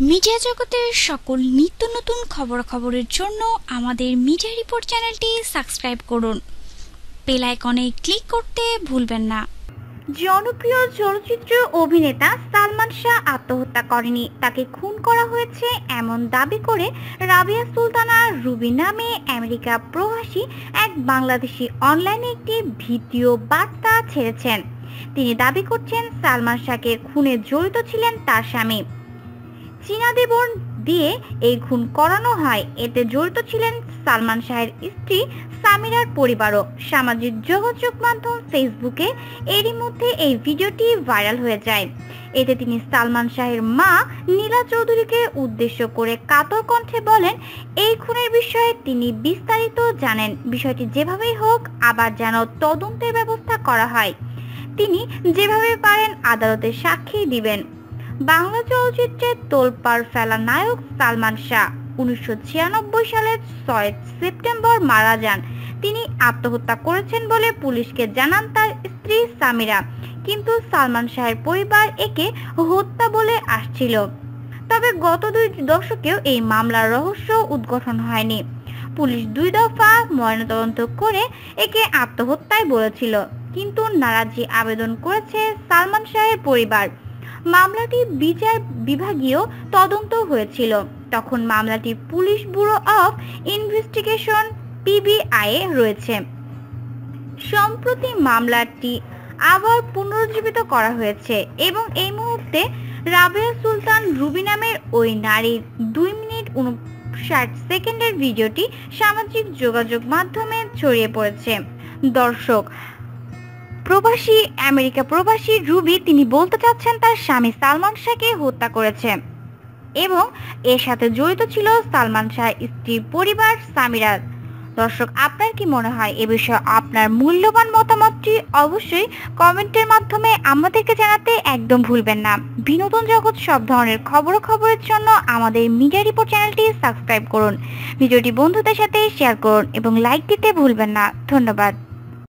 Media জগতের সকল নিত্য নতুন খবরাখবরের জন্য আমাদের মিডিয়া রিপোর্ট চ্যানেলটি সাবস্ক্রাইব করুন। বেল আইকনে ক্লিক করতে ভুলবেন না। জনপ্রিয় চলচ্চিত্র অভিনেতা সালমান শাহ আত্মহত্যা করেনি। তাকে খুন করা হয়েছে এমন দাবি করে রাবিয়া সুলতানা রুবি নামে আমেরিকা প্রবাসী এক বাংলাদেশি অনলাইনে একটি ভিডিও বার্তা ছেড়েছেন। তিনি দাবি করছেন, সালমান শাহকে খুনে জড়িত ছিলেন তার স্বামী। চীনা দেবর দিয়ে এই খুন করানো হয়। এতে জড়িত ছিলেন সালমান শাহের স্ত্রী সামিরার পরিবারও। সামাজিক যোগাযোগ মাধ্যম ফেসবুকে এরই মধ্যে এই ভিডিওটি ভাইরাল হয়ে যায়। এতে তিনি সালমান শাহের মা নীলা চৌধুরীকে উদ্দেশ্য করে কাতর কণ্ঠে বলেন, এই খুনের বিষয়ে তিনি বিস্তারিত জানেন। বিষয়টি যেভাবেই হোক, আবার যেন তদন্তের ব্যবস্থা করা হয়। তিনি যেভাবে পারেন আদালতে সাক্ষী দিবেন। বাংলা চলচ্চিত্রের তোলপাড় ফেলা নায়ক সালমান শাহ। উনিশশো সালের ছয় সেপ্টেম্বর মারা যান। তিনি আত্মহত্যা করেছেন বলে পুলিশকে জানান তার স্ত্রী সামিরা। কিন্তু সালমান শাহের পরিবার একে হত্যা বলে আসছিল। তবে গত দুই দশকেও এই মামলার রহস্য উদ্ঘাটন হয়নি। পুলিশ দুই দফা ময়নাতদন্ত করে একে আত্মহত্যায় বলেছিল। কিন্তু নারাজি আবেদন করেছে সালমান শাহের পরিবার। মামলাটি বিচার বিভাগীয় তদন্ত হয়েছিল। তখন মামলাটি police bureau of investigation PBI রয়েছে। সম্প্রতি মামলাটি আবার পুনরুজ্জীবিত করা হয়েছে এবং এই মুহূর্তে রাবেয়া সুলতান রুবি নামের ওই নারীর দুই মিনিট উনষাট সেকেন্ডের ভিডিওটি সামাজিক যোগাযোগ মাধ্যমে ছড়িয়ে পড়েছে। দর্শক প্রবাসী, আমেরিকা প্রবাসী রুবি তিনি বলতে চাচ্ছেন তার স্বামী সালমান শাহকে হত্যা করেছে। এবং এর সাথে জড়িত ছিল সালমান শাহ স্ত্রীর পরিবার সামিরা। দর্শক, আপনার কি মনে হয় এ বিষয়ে আপনার মূল্যবান মতামতটি অবশ্যই কমেন্টের মাধ্যমে আমাদেরকে জানাতে একদম ভুলবেন না। বিনোদন জগৎ সব ধরনের খবর খবরের জন্য আমাদের মিডিয়া রিপোর্ট চ্যানেলটি সাবস্ক্রাইব করুন। ভিডিওটি বন্ধুদের সাথে শেয়ার করুন এবং লাইক দিতে ভুলবেন না। ধন্যবাদ।